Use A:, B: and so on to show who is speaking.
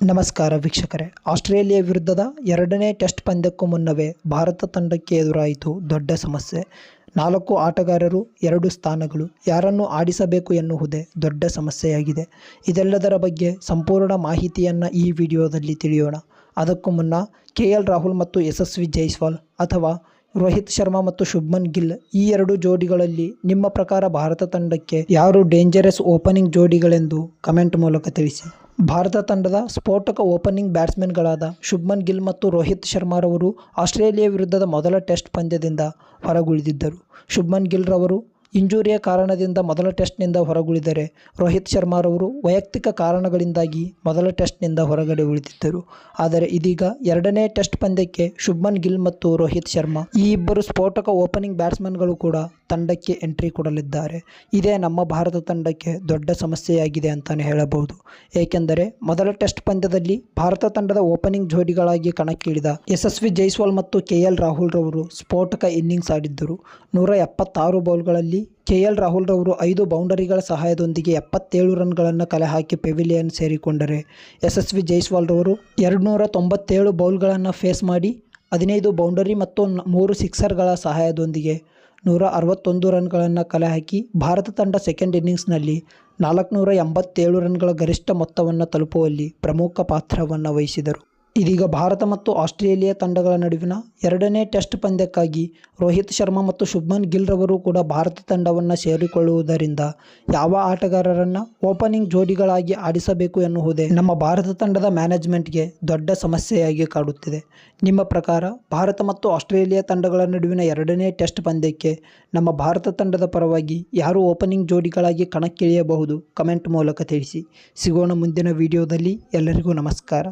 A: ನಮಸ್ಕಾರ ವೀಕ್ಷಕರೇ. ಆಸ್ಟ್ರೇಲಿಯಾ ವಿರುದ್ಧದ ಎರಡನೇ ಟೆಸ್ಟ್ ಪಂದ್ಯಕ್ಕೂ ಮುನ್ನವೇ ಭಾರತ ತಂಡಕ್ಕೆ ಎದುರಾಯಿತು ದೊಡ್ಡ ಸಮಸ್ಯೆ. ನಾಲ್ಕು ಆಟಗಾರರು, ಎರಡು ಸ್ಥಾನಗಳು, ಯಾರನ್ನು ಆಡಿಸಬೇಕು ಎನ್ನುವುದೇ ದೊಡ್ಡ ಸಮಸ್ಯೆಯಾಗಿದೆ. ಇದೆಲ್ಲದರ ಬಗ್ಗೆ ಸಂಪೂರ್ಣ ಮಾಹಿತಿಯನ್ನು ಈ ವಿಡಿಯೋದಲ್ಲಿ ತಿಳಿಯೋಣ. ಅದಕ್ಕೂ ಮುನ್ನ ಕೆ ಎಲ್ ರಾಹುಲ್ ಮತ್ತು ಯಶಸ್ವಿ ಜೈಸ್ವಾಲ್ ಅಥವಾ ರೋಹಿತ್ ಶರ್ಮಾ ಮತ್ತು ಶುಭ್ಮನ್ ಗಿಲ್ ಈ ಎರಡು ಜೋಡಿಗಳಲ್ಲಿ ನಿಮ್ಮ ಪ್ರಕಾರ ಭಾರತ ತಂಡಕ್ಕೆ ಯಾರು ಡೇಂಜರಸ್ ಓಪನಿಂಗ್ ಜೋಡಿಗಳೆಂದು ಕಮೆಂಟ್ ಮೂಲಕ ತಿಳಿಸಿ. ಭಾರತ ತಂಡದ ಸ್ಫೋಟಕ ಓಪನಿಂಗ್ ಬ್ಯಾಟ್ಸ್ಮನ್ಗಳಾದ ಶುಭ್ಮನ್ ಗಿಲ್ ಮತ್ತು ರೋಹಿತ್ ಶರ್ಮಾರವರು ಆಸ್ಟ್ರೇಲಿಯಾ ವಿರುದ್ಧದ ಮೊದಲ ಟೆಸ್ಟ್ ಪಂದ್ಯದಿಂದ ಹೊರಗುಳಿದಿದ್ದರು. ಶುಭ್ಮನ್ ಗಿಲ್ರವರು ಇಂಜುರಿಯ ಕಾರಣದಿಂದ ಮೊದಲ ಟೆಸ್ಟ್ನಿಂದ ಹೊರಗುಳಿದರೆ ರೋಹಿತ್ ಶರ್ಮಾರವರು ವೈಯಕ್ತಿಕ ಕಾರಣಗಳಿಂದಾಗಿ ಮೊದಲ ಟೆಸ್ಟ್ನಿಂದ ಹೊರಗಡೆ ಉಳಿದಿದ್ದರು. ಆದರೆ ಇದೀಗ ಎರಡನೇ ಟೆಸ್ಟ್ ಪಂದ್ಯಕ್ಕೆ ಶುಭ್ಮನ್ ಗಿಲ್ ಮತ್ತು ರೋಹಿತ್ ಶರ್ಮಾ ಈ ಇಬ್ಬರು ಸ್ಫೋಟಕ ಓಪನಿಂಗ್ ಬ್ಯಾಟ್ಸ್ಮನ್ಗಳು ಕೂಡ ತಂಡಕ್ಕೆ ಎಂಟ್ರಿ ಕೊಡಲಿದ್ದಾರೆ. ಇದೇ ನಮ್ಮ ಭಾರತ ತಂಡಕ್ಕೆ ದೊಡ್ಡ ಸಮಸ್ಯೆಯಾಗಿದೆ ಅಂತಲೇ ಹೇಳಬಹುದು. ಏಕೆಂದರೆ ಮೊದಲ ಟೆಸ್ಟ್ ಪಂದ್ಯದಲ್ಲಿ ಭಾರತ ತಂಡದ ಓಪನಿಂಗ್ ಜೋಡಿಗಳಾಗಿ ಕಣಕ್ಕಿಳಿದ ಯಶಸ್ವಿ ಜೈಸ್ವಾಲ್ ಮತ್ತು ಕೆ ಎಲ್ ರಾಹುಲ್ ರವರು ಸ್ಫೋಟಕ ಇನ್ನಿಂಗ್ಸ್ ಆಡಿದ್ದರು. ನೂರ ಎಪ್ಪತ್ತಾರು ಬೌಲ್ಗಳಲ್ಲಿ ಕೆ ಎಲ್ ರಾಹುಲ್ ರವರು ಐದು ಬೌಂಡರಿಗಳ ಸಹಾಯದೊಂದಿಗೆ ಎಪ್ಪತ್ತೇಳು ರನ್ಗಳನ್ನು ಕಲೆ ಹಾಕಿ ಪೆವಿಲಿಯನ್ ಸೇರಿಕೊಂಡರೆ. ಯಶಸ್ವಿ ಜೈಸ್ವಾಲ್ ರವರು ಎರಡುನೂರ ತೊಂಬತ್ತೇಳು ಬೌಲ್ಗಳನ್ನು ಫೇಸ್ ಮಾಡಿ ಹದಿನೈದು ಬೌಂಡರಿ ಮತ್ತು ಮೂರು ಸಿಕ್ಸರ್ಗಳ ಸಹಾಯದೊಂದಿಗೆ ನೂರ ಅರವತ್ತೊಂದು ರನ್ಗಳನ್ನು ಕಲೆ ಹಾಕಿ ಭಾರತ ತಂಡ ಸೆಕೆಂಡ್ ಇನ್ನಿಂಗ್ಸ್ನಲ್ಲಿ ನಾಲ್ಕುನೂರ ಎಂಬತ್ತೇಳು ರನ್ಗಳ ಗರಿಷ್ಠ ಮೊತ್ತವನ್ನು ತಲುಪುವಲ್ಲಿ ಪ್ರಮುಖ ಪಾತ್ರವನ್ನು ವಹಿಸಿದರು. ಇದೀಗ ಭಾರತ ಮತ್ತು ಆಸ್ಟ್ರೇಲಿಯಾ ತಂಡಗಳ ನಡುವಿನ ಎರಡನೇ ಟೆಸ್ಟ್ ಪಂದ್ಯಕ್ಕಾಗಿ ರೋಹಿತ್ ಶರ್ಮಾ ಮತ್ತು ಶುಭ್ಮನ್ ಗಿಲ್ ರವರು ಕೂಡ ಭಾರತ ತಂಡವನ್ನು ಸೇರಿಕೊಳ್ಳುವುದರಿಂದ ಯಾವ ಆಟಗಾರರನ್ನು ಓಪನಿಂಗ್ ಜೋಡಿಗಳಾಗಿ ಆಡಿಸಬೇಕು ಎನ್ನುವುದೇ ನಮ್ಮ ಭಾರತ ತಂಡದ ಮ್ಯಾನೇಜ್ಮೆಂಟ್ಗೆ ದೊಡ್ಡ ಸಮಸ್ಯೆಯಾಗಿ ಕಾಡುತ್ತಿದೆ. ನಿಮ್ಮ ಪ್ರಕಾರ ಭಾರತ ಮತ್ತು ಆಸ್ಟ್ರೇಲಿಯಾ ತಂಡಗಳ ನಡುವಿನ ಎರಡನೇ ಟೆಸ್ಟ್ ಪಂದ್ಯಕ್ಕೆ ನಮ್ಮ ಭಾರತ ತಂಡದ ಪರವಾಗಿ ಯಾರು ಓಪನಿಂಗ್ ಜೋಡಿಗಳಾಗಿ ಕಣಕ್ಕಿಳಿಯಬಹುದು ಕಮೆಂಟ್ ಮೂಲಕ ತಿಳಿಸಿ. ಸಿಗೋಣ ಮುಂದಿನ ವಿಡಿಯೋದಲ್ಲಿ ಎಲ್ಲರಿಗೂ ನಮಸ್ಕಾರ.